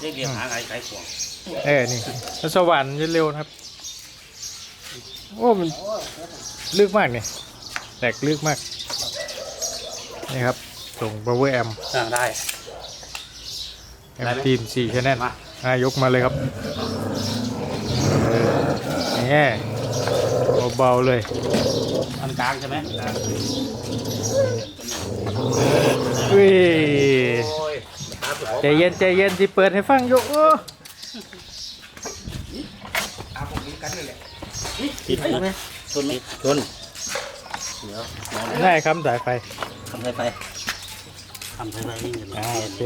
เรียกเรียกหาไก่ไก่ขวงเออนี่มันสวรรค์จะเร็วนะครับ โอ้มันลึกมากเนี่ยแตกลึกมาก นี่ครับ ส่ง power amp อ่าได้แอมทีมสี่ชแนลมา อ่ายกมาเลยครับเออนี่เบาๆเลยอันกลางใช่ไหม อุ้ย โอ้ย ใจเย็นใจเย็นที่เปิดให้ฟังอยู่โอ้ติดไหมชนไหมชนเดี๋ยวได้คำสายไฟทำไฟไฟทำไฟไฟนี่กันอ่าโอเค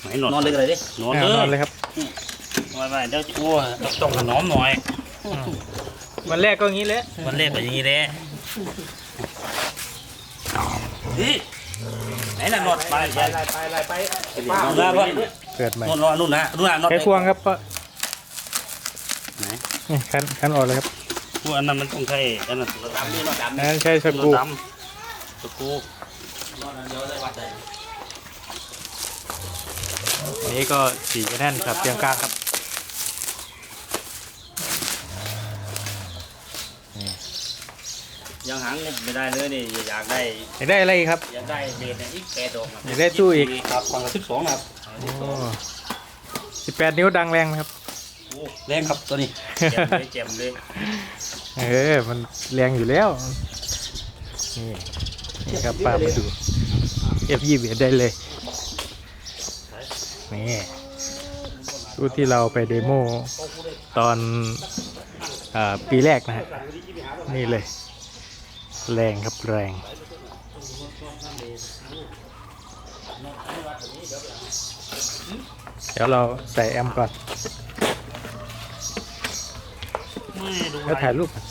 ไหนนอนนอนเลยกันเลยดินอนอ่าเลยนอนเลยครับนอนไปเดี๋ยวโอ้ยต้องถนอมหน่อยวันแรกก็งี้แหละวันแรกก็อย่างนี้แหละ นี่ไหนน่ะนอนไปไปไปไปไปนอนแล้วพ่อเปิดใหม่นอนนอนนู่นนะนู่นนะนอนใช้ควงครับก็ไหนนี่คันคันออกเลยครับพวกอันนั้นมันต้องใช้อันนั้นดำนี่นอนดำอันนั้นใช้สกรูดำสกรูนอนอันเดียวได้วัดได้อันนี้ก็สี่ชแนลครับเตียงกลางครับ ยังหังเนี่ยไม่ได้เลยนี่อยากได้อยากได้อะไรอีกครับ อยากได้เบสเนี่ยอีกแปดดอกนะอยากได้ตู้อีก ครับฟังละสิบสองนะครับสิบแปดนิ้วดังแรงไหมครับโอ้แรงครับตัวนี้เจ็บเลยเจ็บเลยเออมันแรงอยู่แล้วนี่นี่ครับป้ามาดูเอฟยี่เบียดได้เลยนี่รูที่เราไปเดโมตอนอาปีแรกนะฮะนี่เลย แรงครับแรงเดี๋ยวเราใส่แอมป์ก่อนไม่ดูแล้วถ่ายรูปก่อน